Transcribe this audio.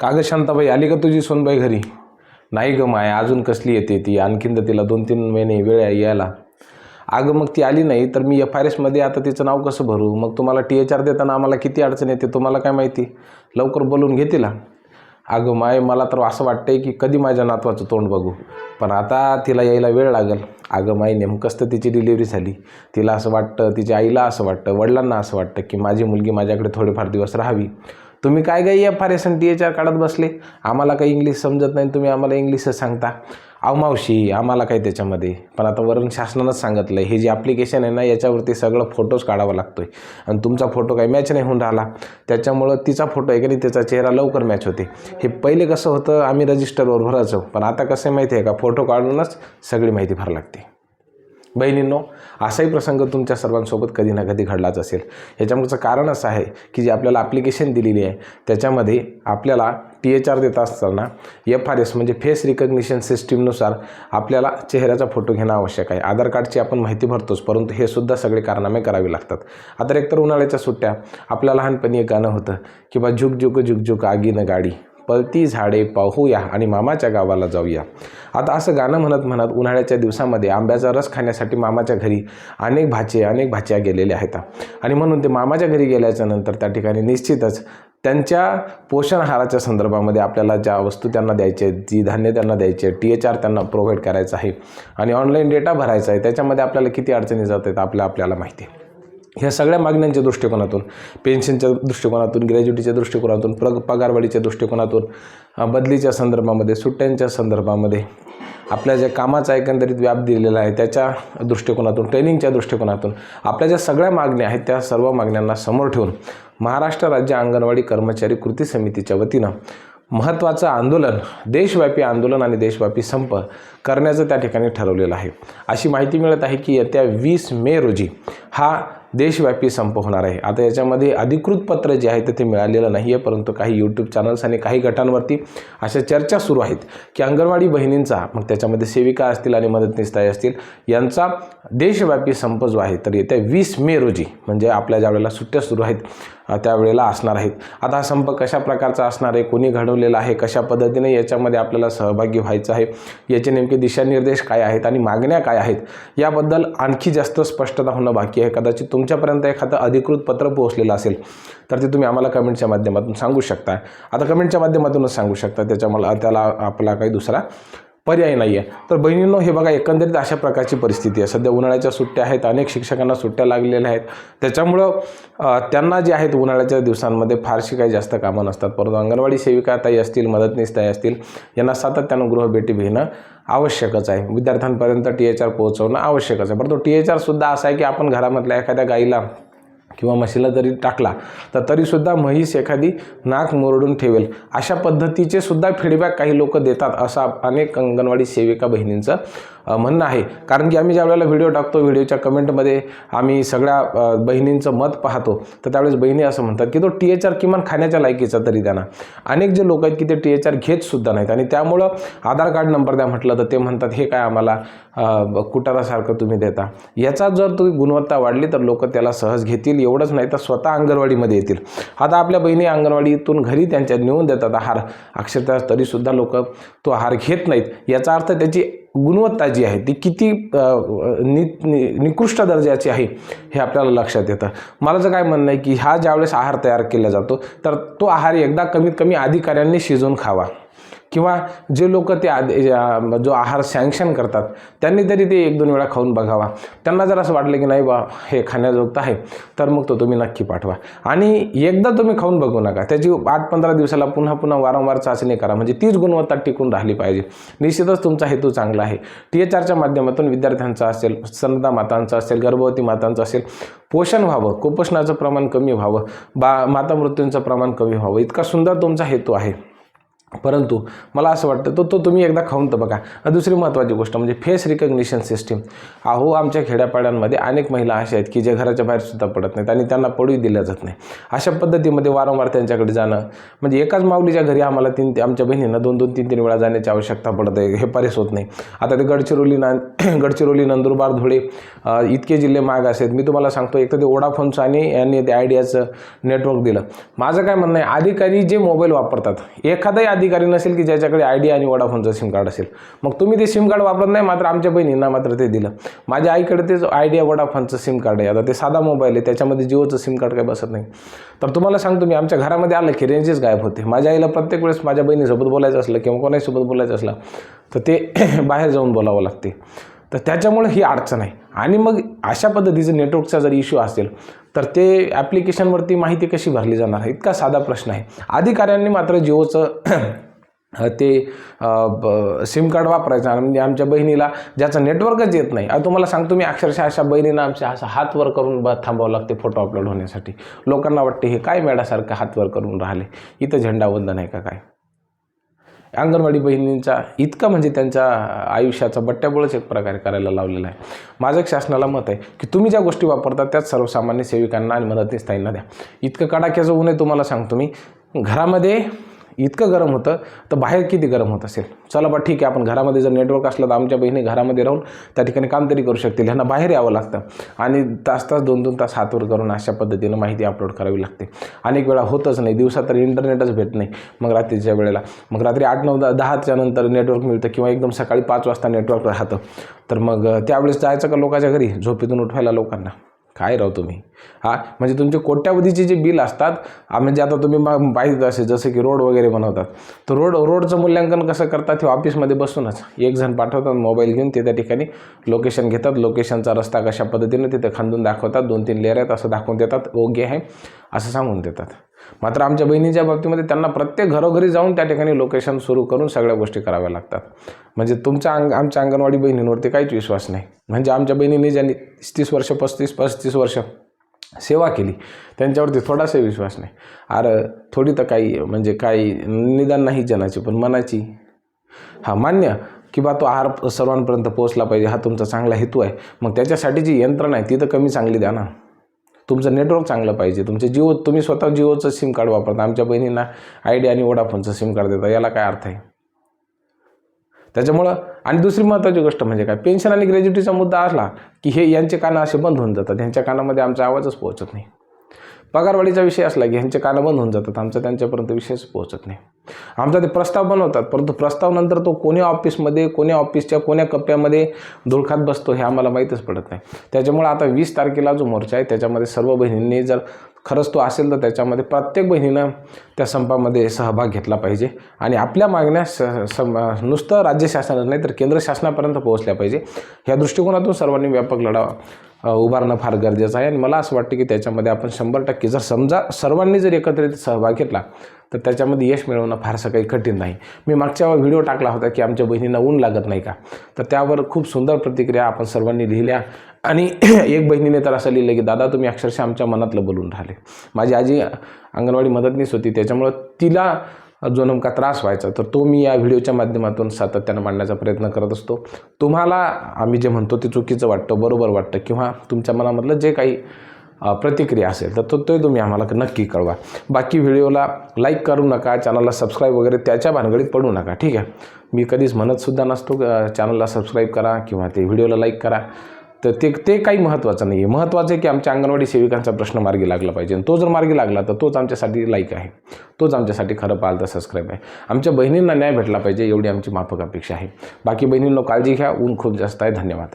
का ग शांताबाई आली का तुझी सोनबाई घरी? नाही ग माय अजून कसली येते ती? आणखीन तर तिला दोन तीन महिने वेळ आहे यायला. अगं मग ती आली नाही तर मी एफ आर एसमध्ये आता तिचं नाव कसं भरू? मग तुम्हाला टी एच आर देताना आम्हाला किती अडचण येते तुम्हाला काय माहिती? लवकर बोलून घे तिला. अगं माय मला तर असं वाटतंय की कधी माझ्या नातवाचं तोंड बघू. पण आता तिला यायला वेळ लागेल. अगं माई नेमकंच तर तिची डिलिव्हरी झाली. तिला असं वाटतं तिच्या आईला असं वाटतं वडिलांना असं वाटतं की माझी मुलगी माझ्याकडे थोडेफार दिवस राहावी. तुम्ही काय काय F R S and T H R काढत बसले? आम्हाला काही इंग्लिश समजत नाही तुम्ही आम्हाला इंग्लिशच सांगता. अहो मावशी आम्हाला काय त्याच्यामध्ये? पण आता वरून शासनानंच सांगितलं आहे हे जे ॲप्लिकेशन आहे ना याच्यावरती सगळं फोटोज काढावा लागतो आहे आणि तुमचा फोटो काही मॅच नाही होऊन राहिला. त्याच्यामुळं तिचा फोटो आहे की नाही त्याचा चेहरा लवकर मॅच होते. हे पहिले कसं होतं आम्ही रजिस्टरवर भरायचो. पण आता कसं आहे माहिती आहे का? फोटो काढूनच सगळी माहिती भरावी लागते. बहिणींनो असाही प्रसंग तुमच्या सर्वांसोबत कधी ना कधी घडलाच असेल. याच्यामागचं कारण असं आहे की जी आपल्याला ॲप्लिकेशन दिलेली आहे त्याच्यामध्ये आपल्याला टी एच आर देत असताना एफ आर एस म्हणजे फेस रिकग्निशन सिस्टीमनुसार आपल्याला चेहऱ्याचा फोटो घेणं आवश्यक आहे. आधार कार्डची आपण माहिती भरतोच परंतु हे सुद्धा सगळे कारनामे करावे लागतात. आता एकतर उन्हाळ्याच्या सुट्ट्या आपल्या लहानपणी एक गाणं होतं किंवा झुक झुक झुक झुक आगीनं गाडी. पळती झाडे पाहूया आणि मामाच्या गावाला जाऊया. आता असं गाणं म्हणत म्हणत उन्हाळ्याच्या दिवसामध्ये आंब्याचा रस खाण्यासाठी मामाच्या घरी अनेक भाचे अनेक भाच्या गेलेल्या आहेत. आणि म्हणून ते मामाच्या घरी गेल्याच्यानंतर त्या ठिकाणी निश्चितच त्यांच्या पोषण आहाराच्या संदर्भामध्ये आपल्याला ज्या वस्तू त्यांना द्यायच्या आहेत जी धान्य त्यांना द्यायचे आहे टी एच आर त्यांना प्रोव्हाइड करायचं आहे. आणि ऑनलाईन डेटा भरायचा आहे. त्याच्यामध्ये आपल्याला किती अडचणी जात आहेत आपल्या आपल्याला माहिती आहे. ह्या सगळ्या मागण्यांच्या दृष्टिकोनातून पेन्शनच्या दृष्टिकोनातून ग्रॅज्युटीच्या दृष्टिकोनातून प्र पगारवाढीच्या दृष्टिकोनातून बदलीच्या संदर्भामध्ये सुट्ट्यांच्या संदर्भामध्ये आपल्या ज्या कामाचा एकंदरीत व्याप दिलेला आहे त्याच्या दृष्टिकोनातून ट्रेनिंगच्या दृष्टिकोनातून आपल्या ज्या सगळ्या मागण्या आहेत त्या सर्व मागण्यांना समोर ठेवून महाराष्ट्र राज्य अंगणवाडी कर्मचारी कृती समितीच्या वतीनं महत्त्वाचं आंदोलन देशव्यापी आंदोलन आणि देशव्यापी संप करण्याचं त्या ठिकाणी ठरवलेलं आहे. अशी माहिती मिळत आहे की येत्या वीस मे रोजी हा देशव्यापी संप होणार आहे. आता याच्यामध्ये अधिकृत पत्र जे आहे ते ते मिळालेलं नाही आहे परंतु काही यूट्यूब चॅनल्स आणि काही गटांवरती अशा चर्चा सुरू आहेत की अंगणवाडी बहिणींचा मग त्याच्यामध्ये सेविका असतील आणि मदतनीसताई असतील यांचा देशव्यापी संप जो आहे तर येत्या वीस मे रोजी म्हणजे आपल्या ज्या वेळेला सुट्ट्या सुरू आहेत त्यावेळेला असणार आहेत. आता हा संप कशा प्रकारचा असणार आहे? कोणी घडवलेला आहे? कशा पद्धतीने याच्यामध्ये आपल्याला सहभागी व्हायचं आहे? याचे नेमके दिशानिर्देश काय आहेत आणि मागण्या काय आहेत? याबद्दल आणखी जास्त स्पष्टता होणं बाकी आहे. कदाचित तुमच्यापर्यंत एखादं अधिकृत पत्र पोहोचलेलं असेल तर ते तुम्ही आम्हाला कमेंटच्या माध्यमातून सांगू शकता आता कमेंटच्या माध्यमातूनच सांगू शकता त्याच्या मला त्याला आपला काही दुसरा पर्याय नाही आहे तर बहिणींनो हे बघा एकंदरीत अशा प्रकारची परिस्थिती आहे. सध्या उन्हाळ्याच्या सुट्ट्या आहेत अनेक शिक्षकांना सुट्ट्या लागलेल्या आहेत. त्याच्यामुळं त्यांना जे आहेत उन्हाळ्याच्या दिवसांमध्ये फारशी काही जास्त कामं नसतात. परंतु अंगणवाडी सेविका ताई असतील मदतनीस ताई असतील यांना सातत्यानं गृहभेटी घेणं आवश्यकच आहे. विद्यार्थ्यांपर्यंत टी एच आर पोहोचवणं आवश्यकच आहे. परंतु टी एच आरसुद्धा असं आहे की आपण घरामधल्या एखाद्या गाईला किंवा म्हशीला जरी टाकला तर तरीसुद्धा म्हैस एखादी नाक मोरडून ठेवेल. अशा पद्धतीचे सुद्धा फीडबॅक काही लोक देतात असा अनेक अंगणवाडी सेविका बहिणींचं म्हणणं आहे. कारण की आम्ही ज्या वेळेला व्हिडिओ टाकतो व्हिडिओच्या कमेंटमध्ये आम्ही सगळ्या बहिणींचं मत पाहतो तर त्यावेळेस बहिणी असं म्हणतात की तो टी एच आर किमान खाण्याच्या लायकीचा तरी द्या ना अनेक जे लोक आहेत की ते टी एच आर घेतसुद्धा नाहीत. आणि त्यामुळं आधार कार्ड नंबर द्या म्हटलं तर ते म्हणतात हे काय आम्हाला कुटारासारखं तुम्ही देता. याचा जर तुम्ही गुणवत्ता वाढली तर लोक त्याला सहज घेतील एवढंच नाही तर स्वतः अंगणवाडीमध्ये येतील. आता आपल्या बहिणी अंगणवाडीतून घरी त्यांच्या नेऊन देतात आहार. अक्षरशः तरीसुद्धा लोक तो आहार घेत नाहीत. याचा अर्थ त्याची गुणवत्ता जी आहे ती किती नि नि- निकृष्ट दर्जाची आहे हे आपल्याला लक्षात येतं. मला जर काय म्हणणं आहे की हा ज्यावेळेस आहार तयार केला जातो तर तो आहार एकदा कमीत कमी अधिकाऱ्यांनी शिजवून खावा. किंवा जे लोक ते आद- जो आहार सँक्शन करतात त्यांनी तरी ते एक दोन वेळा खाऊन बघावा. त्यांना जर असं वाटलं की नाही बा हे खाण्याजोगतं आहे तर मग तो तुम्ही नक्की पाठवा. आणि एकदा तुम्ही खाऊन बघू नका. त्याची आठ पंधरा दिवसाला पुन्हा पुन्हा वारंवार चाचणी करा. म्हणजे तीच गुणवत्ता टिकून राहिली पाहिजे. निश्चितच तुमचा हेतू चांगला आहे. टी एच आरच्या माध्यमातून विद्यार्थ्यांचा असेल स्तनदा मातांचा असेल गर्भवती मातांचा असेल पोषण व्हावं. कुपोषणाचं प्रमाण कमी व्हावं. बा माता मृत्यूंचं प्रमाण कमी व्हावं. इतका सुंदर तुमचा हेतू आहे. परंतु मला असं वाटतं तो तो तुम्ही एकदा खाऊन तर बघा. दुसरी महत्त्वाची गोष्ट म्हणजे फेस रिकग्निशन सिस्टीम. अहो आमच्या खेड्यापाड्यांमध्ये अनेक महिला अशा आहेत की जे घराच्या बाहेर सुद्धा पडत नाहीत आणि त्यांना पडूही दिल्या जात नाही. अशा पद्धतीमध्ये वारंवार त्यांच्याकडे जाणं म्हणजे एकाच माऊलीच्या घरी आम्हाला तीन आमच्या बहिणींना दोन दोन तीन तीन वेळा जाण्याची आवश्यकता पडत आहे हे परेस होत नाही. आता ते गडचिरोली ना गडचिरोली नंदुरबार धुळे इतके जिल्हे माग आहेत मी तुम्हाला सांगतो एक तर ते ओडाफोनचं आणि यांनी ते आयडियाचं नेटवर्क दिलं. माझं काय म्हणणं आहे अधिकारी जे मोबाईल वापरतात एखादाही अधिकारी नसेल की ज्याच्याकडे आयडिया आणि वडाफोनचं सिम कार्ड असेल. मग तुम्ही ते सिम कार्ड वापरत नाही मात्र आमच्या बहिणींना मात्र ते दिलं. माझ्या आईकडे तेच आयडिया वडाफोनचं सिम कार्ड आहे. आता ते साधा मोबाईल आहे त्याच्यामध्ये जिओचं सिम कार्ड काही बसत नाही. तर तुम्हाला सांगतो मी आमच्या घरामध्ये आलं की रेंजेस गायब होते. माझ्या आईला प्रत्येक वेळेस माझ्या बहिणीसोबत बोलायचं असलं किंवा कोणासोबत बोलायचं असलं तर ते बाहेर जाऊन बोलावं लागते. तर त्याच्यामुळे ही अडचण आहे. आणि मग अशा पद्धतीचं नेटवर्कचा जर इश्यू असेल तर ते ॲप्लिकेशनवरती माहिती कशी भरली जाणार? आहे इतका साधा प्रश्न आहे. अधिकाऱ्यांनी मात्र जिओचं ते सिम कार्ड वापरायचं म्हणजे आमच्या बहिणीला ज्याचं नेटवर्कच येत नाही. आता तुम्हाला सांगतो मी अक्षरशः अशा बहिणींना आमच्या असं हात वर करून ब थांबावं लागते फोटो अपलोड होण्यासाठी. लोकांना वाटते हे काय मॅडासारखं हात वर करून राहिले. इथं झेंडावंदन आहे का काय? अंगणवाडी बहिणींचा इतका म्हणजे त्यांच्या आयुष्याचा बट्ट्याबोळच एक प्रकारे करायला लावलेला आहे. माझं एक शासनाला मत आहे की तुम्ही ज्या गोष्टी वापरता त्याच सर्वसामान्य सेविकांना आणि मदतनीस द्या. इतकं कडाक्याचं ऊन आहे तुम्हाला सांगतो मी. घरामध्ये इतकं गरम होतं तर बाहेर किती गरम होत असेल? चला बा ठीक आहे आपण घरामध्ये जर नेटवर्क असलं तर आमच्या बहिणी घरामध्ये राहून त्या ठिकाणी काम तरी करू शकतील ह्यांना बाहेर यावं लागतं. आणि तास तास दोन दोन तास हातवर करून अशा पद्धतीनं माहिती अपलोड करावी लागते. अनेक वेळा होतच नाही दिवसात तर इंटरनेटच भेट नाही मग रात्रीच्या वेळेला. मग रात्री आठ नऊ दहा दहाच्या नंतर नेटवर्क मिळतं किंवा एकदम सकाळी पाच वाजता नेटवर्क राहतं. तर मग त्यावेळेस जायचं का लोकांच्या घरी? झोपेतून उठवायला लोकांना. काय राव तुम्ही? हा म्हणजे तुमचे कोट्यावधीचे जे बिल असतात म्हणजे आता तुम्ही पाहिजे असे जसं की रोड वगैरे बनवतात. तर रोड रोडचं मूल्यांकन कसं करतात हे ऑफिसमध्ये बसूनच. एक जण पाठवतात मोबाईल घेऊन ते त्या ठिकाणी लोकेशन घेतात. लोकेशनचा रस्ता कशा पद्धतीने तिथे खांदून दाखवतात. दोन तीन लेअर आहेत असं दाखवून देतात. योग्य आहे असं सांगून देतात. मात्र आमच्या बहिणीच्या बाबतीमध्ये त्यांना प्रत्येक घरोघरी जाऊन त्या ठिकाणी लोकेशन सुरू करून सगळ्या गोष्टी कराव्या लागतात. म्हणजे तुमच्या अंग आमच्या अंगणवाडी बहिणींवरती काहीच विश्वास नाही. म्हणजे आमच्या बहिणींनी ज्यांनी तीस वर्ष पस्तीस पस्तीस वर्ष सेवा केली त्यांच्यावरती थोडासा विश्वास नाही. अरे थोडी तर काही म्हणजे काही निदान नाही जनाची पण मनाची. हा मान्य की बा तो आहार सर्वांपर्यंत पोहोचला पाहिजे हा तुमचा चांगला हेतू आहे. मग त्याच्यासाठी जी यंत्रणा आहे ती तर कमी चांगली द्या ना. तुमचं नेटवर्क चांगलं पाहिजे. तुमचे जिओ तुम्ही स्वतः जिओचं सिम कार्ड वापरता. आमच्या बहिणींना आयडिया आणि वोडाफोनचं सिम कार्ड देता. याला काय अर्थ आहे? त्याच्यामुळं आणि दुसरी महत्त्वाची गोष्ट म्हणजे काय? पेन्शन आणि ग्रॅज्युटीचा मुद्दा असला की हे यांचे कानं असे बंद होऊन जातात. ह्यांच्या कानामध्ये आमचा आवाजच पोहोचत नाही. पगारवाढीचा विषय असला की ह्यांचे कानं बंद होऊन जातात. आमचा त्यांच्यापर्यंत विषयच पोहोचत नाही. आमचा ते प्रस्ताव बनवतात परंतु प्रस्ताव नंतर तो कोण्या ऑफिसमध्ये कोण्या ऑफिसच्या कोण्या कप्प्यामध्ये धुळखात बसतो हे आम्हाला माहीतच पडत नाही. त्याच्यामुळे आता वीस तारखेला जो मोर्चा आहे त्याच्यामध्ये सर्व बहिणींनी जर खरंच तो असेल तर त्याच्यामध्ये प्रत्येक बहिणीनं त्या संपामध्ये सहभाग घेतला पाहिजे आणि आपल्या मागण्या स सम नुसतं राज्य शासनात नाही तर केंद्र शासनापर्यंत पोहोचल्या पाहिजे. ह्या दृष्टिकोनातून सर्वांनी व्यापक लढा उभारणं फार गरजेचं आहे आणि मला असं वाटतं की त्याच्यामध्ये आपण शंभर टक्के जर समजा सर्वांनी जर एकत्रित सहभाग घेतला तर त्याच्यामध्ये यश मिळवणं फारसं काही कठीण नाही. मी मागच्या व्हिडिओ टाकला होता की आमच्या बहिणींना ऊन लागत नाही का? तर त्यावर खूप सुंदर प्रतिक्रिया आपण सर्वांनी लिहिल्या. आणि एक बहिणीने तर असं लिहिलं की दादा तुम्ही अक्षरशः आमच्या मनातलं बोलून राहिले. माझी आजी अंगणवाडी मदतनीस होती. त्याच्यामुळं तिला जो नेमका त्रास व्हायचा तर तो मी या व्हिडिओच्या माध्यमातून सातत्यानं मांडण्याचा प्रयत्न करत असतो. तुम्हाला आम्ही जे म्हणतो ते चुकीचं वाटतं बरोबर वाटतं किंवा तुमच्या मनामधलं जे काही प्रतिक्रिया असेल तर तो ते तुम्ही आम्हाला नक्की कळवा. बाकी व्हिडिओला लाईक करू नका चॅनलला सबस्क्राईब वगैरे त्याच्या भानगडीत पडू नका ठीक आहे? मी कधीच म्हणतसुद्धा नसतो चॅनलला सबस्क्राईब करा किंवा ते व्हिडिओला लाईक करा. तर ते ते काही महत्त्वाचं नाही आहे महत्त्वाचं आहे की आमच्या अंगणवाडी सेविकांचा प्रश्न मार्गी लागला पाहिजे. आणि तो जर मार्गी लागला तर तोच आमच्यासाठी लाईक आहे. तोच आमच्यासाठी खरं पाहाल तर सबस्क्राईब आहे. आमच्या बहिणींना न्याय भेटला पाहिजे एवढी आमची माफक अपेक्षा आहे. बाकी बहिणींनो काळजी घ्या. ऊन खूप जास्त आहे. धन्यवाद.